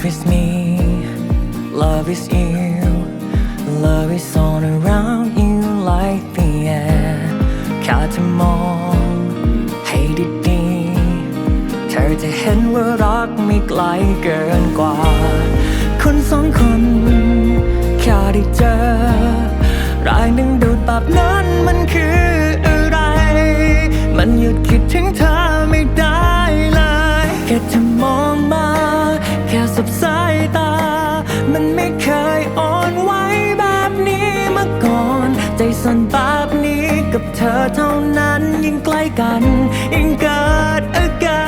Love is me, love is you, love is all around you like the air แค่จะมองให้ดีๆ เธอจะเห็นว่ารักไม่ไกลเกินกว่า คนสองคนแค่ได้เจอรายหนึ่งดูดแบบนั้นมันคืออะไร มันหยุดคิดถึงเธอ เท่านั้นยิ่งใกล้กัน ยิ่งเกิดอาการ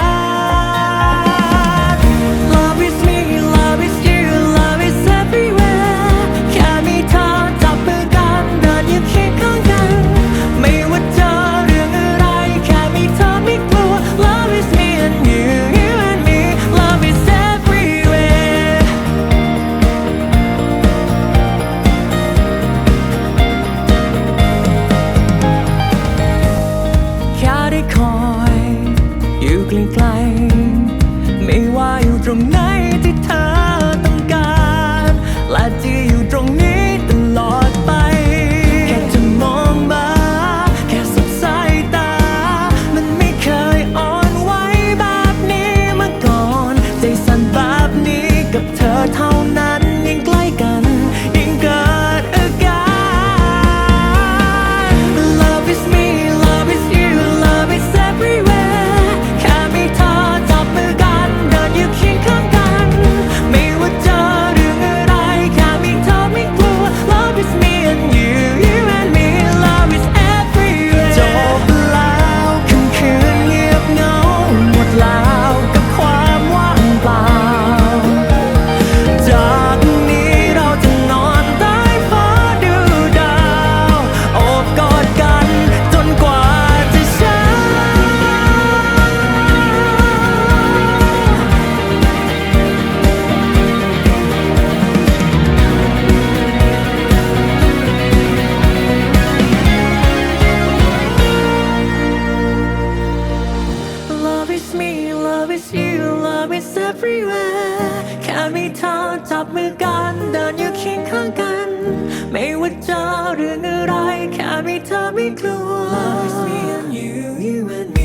อมีเธอจับมือกันเดินอยู่เคียงข้างกัน ไม่ว่าเจอเรื่องอะไร แค่มีเธอไม่กลัว Love's me and you, you and me